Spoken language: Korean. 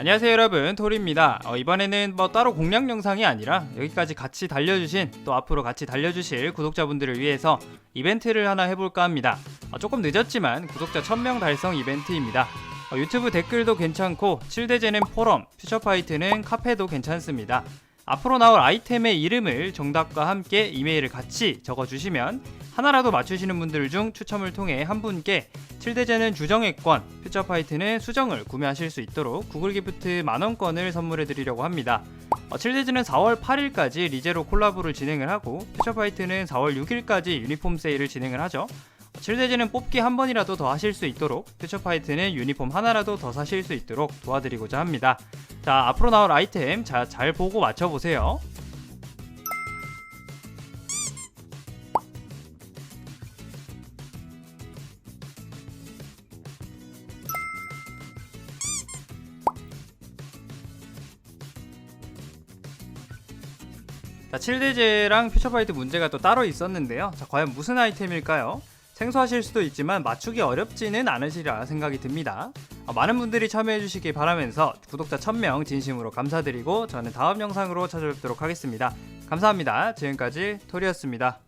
안녕하세요 여러분. 토리입니다. 어, 이번에는 뭐 따로 공략 영상이 아니라 여기까지 같이 달려주신 또 앞으로 같이 달려주실 구독자분들을 위해서 이벤트를 하나 해볼까 합니다. 어, 조금 늦었지만 구독자 1000명 달성 이벤트입니다. 어, 유튜브 댓글도 괜찮고 7대제는 포럼, 퓨처파이트는 카페도 괜찮습니다 앞으로 나올 아이템의 이름을 정답과 함께 이메일을 같이 적어주시면 하나라도 맞추시는 분들 중 추첨을 통해 한 분께 7대제는 주정액권, 퓨처파이트는 수정을 구매하실 수 있도록 구글 기프트 만원권을 선물해 드리려고 합니다. 어, 7대제는 4월 8일까지 리제로 콜라보를 진행을 하고 퓨처파이트는 4월 6일까지 유니폼 세일을 진행을 하죠. 7대제는 뽑기 한 번이라도 더 하실 수 있도록 퓨처파이트는 유니폼 하나라도 더 사실 수 있도록 도와드리고자 합니다. 자 앞으로 나올 아이템 자, 잘 보고 맞춰보세요. 자, 7대제랑 퓨처파이트 문제가 또 따로 있었는데요. 자, 과연 무슨 아이템일까요? 생소하실 수도 있지만 맞추기 어렵지는 않으시리라 생각이 듭니다. 어, 많은 분들이 참여해 주시기 바라면서 구독자 1000명 진심으로 감사드리고 저는 다음 영상으로 찾아뵙도록 하겠습니다. 감사합니다. 지금까지 토리였습니다.